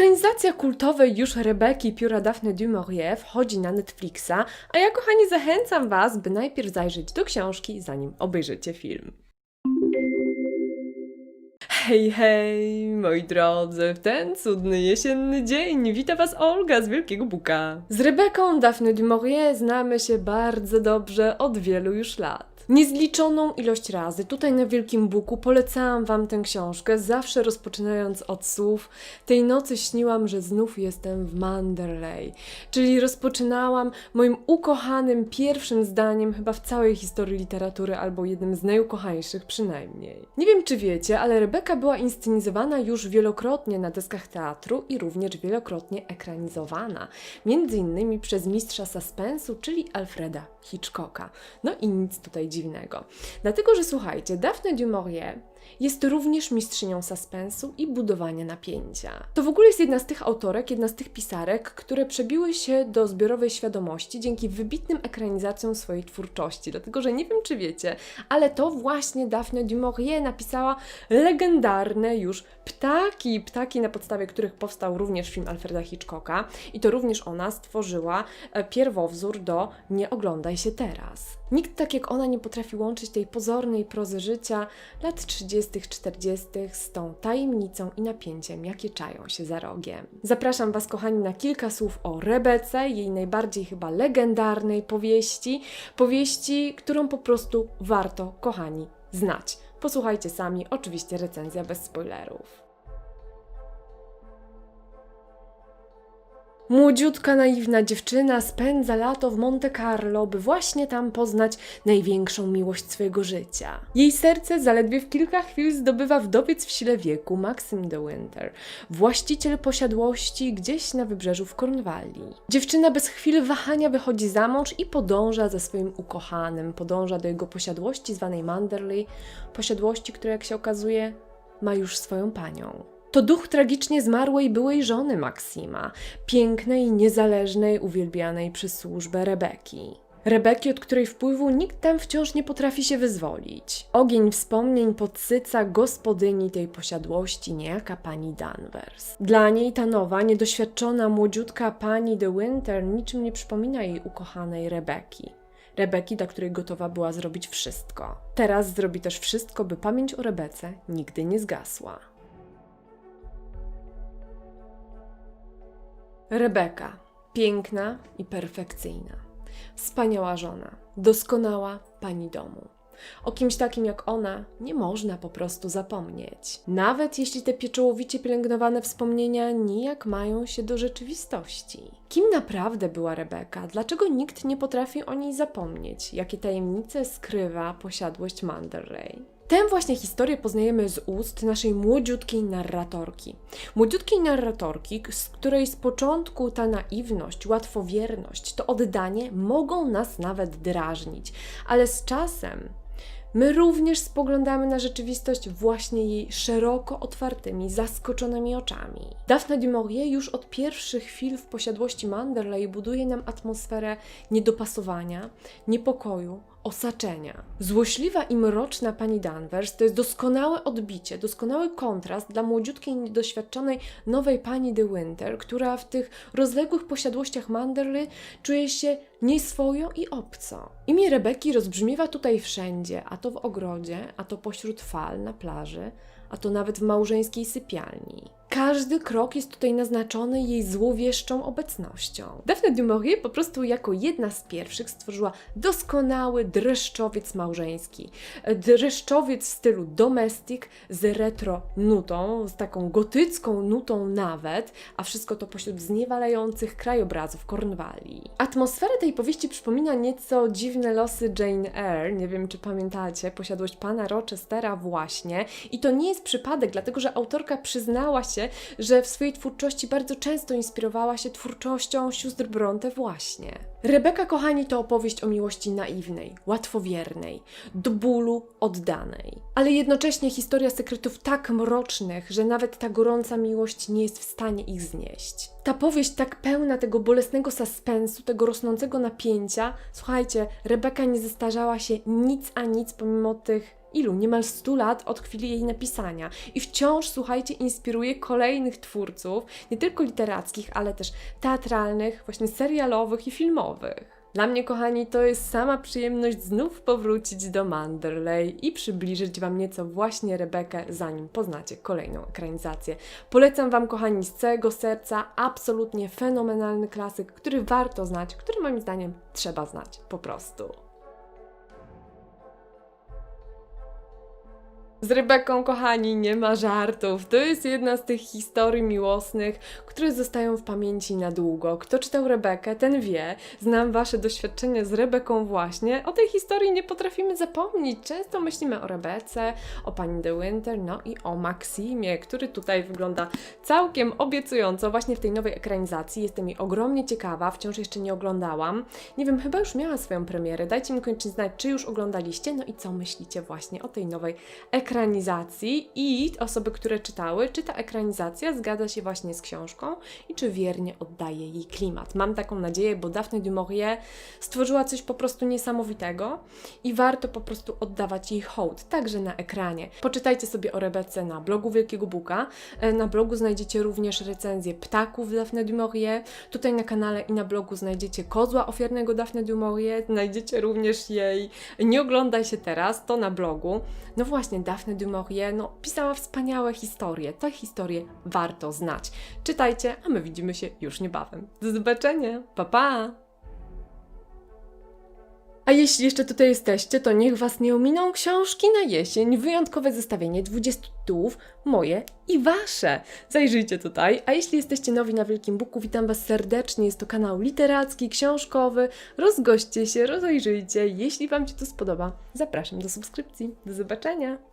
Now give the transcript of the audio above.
Ekranizacja kultowej już Rebeki Pióra Daphne du Maurier wchodzi na Netflixa, a ja kochani zachęcam Was, by najpierw zajrzeć do książki, zanim obejrzycie film. Hej, hej, moi drodzy, w ten cudny jesienny dzień wita Was Olga z Wielkiego Buka. Z Rebeką Daphne du Maurier znamy się bardzo dobrze od wielu już lat. Niezliczoną ilość razy tutaj na Wielkim Buku polecałam Wam tę książkę, zawsze rozpoczynając od słów Tej nocy śniłam, że znów jestem w Manderley. Czyli rozpoczynałam moim ukochanym pierwszym zdaniem chyba w całej historii literatury, albo jednym z najukochańszych przynajmniej. Nie wiem czy wiecie, ale Rebeka była inscenizowana już wielokrotnie na deskach teatru i również wielokrotnie ekranizowana. Między innymi przez mistrza suspensu, czyli Alfreda Hitchcocka. No i nic tutaj dziwnego. Dlatego, że słuchajcie, Daphne du Maurier jest również mistrzynią suspensu i budowania napięcia. To w ogóle jest jedna z tych autorek, jedna z tych pisarek, które przebiły się do zbiorowej świadomości dzięki wybitnym ekranizacjom swojej twórczości. Dlatego, że nie wiem, czy wiecie, ale to właśnie Daphne du Maurier napisała legendarne już Ptaki, ptaki na podstawie których powstał również film Alfreda Hitchcocka i to również ona stworzyła e, pierwowzór do Nie oglądaj się teraz. Nikt tak jak ona nie potrafi łączyć tej pozornej prozy życia lat 30., 40. z tą tajemnicą i napięciem, jakie czają się za rogiem. Zapraszam Was, kochani, na kilka słów o Rebece, jej najbardziej chyba legendarnej powieści. Powieści, którą po prostu warto, kochani, znać. Posłuchajcie sami, oczywiście recenzja bez spoilerów. Młodziutka, naiwna dziewczyna spędza lato w Monte Carlo, by właśnie tam poznać największą miłość swojego życia. Jej serce zaledwie w kilka chwil zdobywa wdowiec w sile wieku, Maxim de Winter, właściciel posiadłości gdzieś na wybrzeżu w Kornwalii. Dziewczyna bez chwil wahania wychodzi za mąż i podąża za swoim ukochanym, podąża do jego posiadłości zwanej Manderley, posiadłości, która jak się okazuje ma już swoją panią. To duch tragicznie zmarłej byłej żony Maksima, pięknej, niezależnej, uwielbianej przez służbę Rebeki. Rebeki, od której wpływu nikt tam wciąż nie potrafi się wyzwolić. Ogień wspomnień podsyca gospodyni tej posiadłości, niejaka pani Danvers. Dla niej ta nowa, niedoświadczona, młodziutka pani de Winter niczym nie przypomina jej ukochanej Rebeki. Rebeki, dla której gotowa była zrobić wszystko. Teraz zrobi też wszystko, by pamięć o Rebece nigdy nie zgasła. Rebeka, piękna i perfekcyjna. Wspaniała żona, doskonała pani domu. O kimś takim jak ona nie można po prostu zapomnieć. Nawet jeśli te pieczołowicie pielęgnowane wspomnienia nijak mają się do rzeczywistości. Kim naprawdę była Rebeka? Dlaczego nikt nie potrafi o niej zapomnieć? Jakie tajemnice skrywa posiadłość Manderley? Tę właśnie historię poznajemy z ust naszej młodziutkiej narratorki. Młodziutkiej narratorki, z której z początku ta naiwność, łatwowierność, to oddanie mogą nas nawet drażnić, ale z czasem My również spoglądamy na rzeczywistość właśnie jej szeroko otwartymi, zaskoczonymi oczami. Daphne du Maurier już od pierwszych chwil w posiadłości Manderley buduje nam atmosferę niedopasowania, niepokoju, osaczenia. Złośliwa i mroczna pani Danvers to jest doskonałe odbicie, doskonały kontrast dla młodziutkiej, niedoświadczonej nowej pani de Winter, która w tych rozległych posiadłościach Manderley czuje się nieswojo i obco. Imię Rebeki rozbrzmiewa tutaj wszędzie, a to w ogrodzie, a to pośród fal na plaży, a to nawet w małżeńskiej sypialni. Każdy krok jest tutaj naznaczony jej złowieszczą obecnością. Daphne du Maurier po prostu jako jedna z pierwszych stworzyła doskonały dreszczowiec małżeński. Dreszczowiec w stylu domestic z retro nutą, z taką gotycką nutą nawet, a wszystko to pośród zniewalających krajobrazów Kornwalii. Atmosfera tej powieści przypomina nieco dziwne losy Jane Eyre, nie wiem czy pamiętacie, posiadłość pana Rochestera właśnie. I to nie jest przypadek, dlatego że autorka przyznała się, że w swojej twórczości bardzo często inspirowała się twórczością sióstr Bronte właśnie. Rebeka, kochani, to opowieść o miłości naiwnej, łatwowiernej, do bólu oddanej, ale jednocześnie historia sekretów tak mrocznych, że nawet ta gorąca miłość nie jest w stanie ich znieść. Ta powieść tak pełna tego bolesnego suspensu, tego rosnącego napięcia. Słuchajcie, Rebeka nie zestarzała się nic a nic pomimo tych ilu? Niemal 100 lat od chwili jej napisania. I wciąż, słuchajcie, inspiruje kolejnych twórców, nie tylko literackich, ale też teatralnych, właśnie serialowych i filmowych. Dla mnie, kochani, to jest sama przyjemność znów powrócić do Manderley i przybliżyć Wam nieco właśnie Rebekę, zanim poznacie kolejną ekranizację. Polecam Wam, kochani, z całego serca absolutnie fenomenalny klasyk, który warto znać, który moim zdaniem trzeba znać po prostu. Z Rebeką, kochani, nie ma żartów. To jest jedna z tych historii miłosnych, które zostają w pamięci na długo. Kto czytał Rebekę, ten wie. Znam Wasze doświadczenia z Rebeką właśnie. O tej historii nie potrafimy zapomnieć. Często myślimy o Rebece, o pani De Winter, no i o Maximie, który tutaj wygląda całkiem obiecująco właśnie w tej nowej ekranizacji. Jestem jej ogromnie ciekawa, wciąż jeszcze nie oglądałam. Nie wiem, chyba już miała swoją premierę. Dajcie mi koniecznie znać, czy już oglądaliście, no i co myślicie właśnie o tej nowej ekranizacji i osoby, które czytały, czy ta ekranizacja zgadza się właśnie z książką i czy wiernie oddaje jej klimat. Mam taką nadzieję, bo Daphne du Maurier stworzyła coś po prostu niesamowitego i warto po prostu oddawać jej hołd, także na ekranie. Poczytajcie sobie o Rebece na blogu Wielkiego Buka. E, Na blogu znajdziecie również recenzję ptaków Daphne du Maurier. Tutaj na kanale i na blogu znajdziecie kozła ofiarnego Daphne du Maurier. Znajdziecie również jej Nie oglądaj się teraz, to na blogu. No właśnie, Daphne du Maurier no, pisała wspaniałe historie. Te historie warto znać. Czytajcie, a my widzimy się już niebawem. Do zobaczenia. Pa pa! A jeśli jeszcze tutaj jesteście, to niech Was nie ominą książki na jesień. Wyjątkowe zestawienie 20 tytułów, moje i Wasze. Zajrzyjcie tutaj. A jeśli jesteście nowi na Wielkim Buku, witam Was serdecznie. Jest to kanał literacki, książkowy. Rozgoście się, rozejrzyjcie. Jeśli Wam się to spodoba, zapraszam do subskrypcji. Do zobaczenia.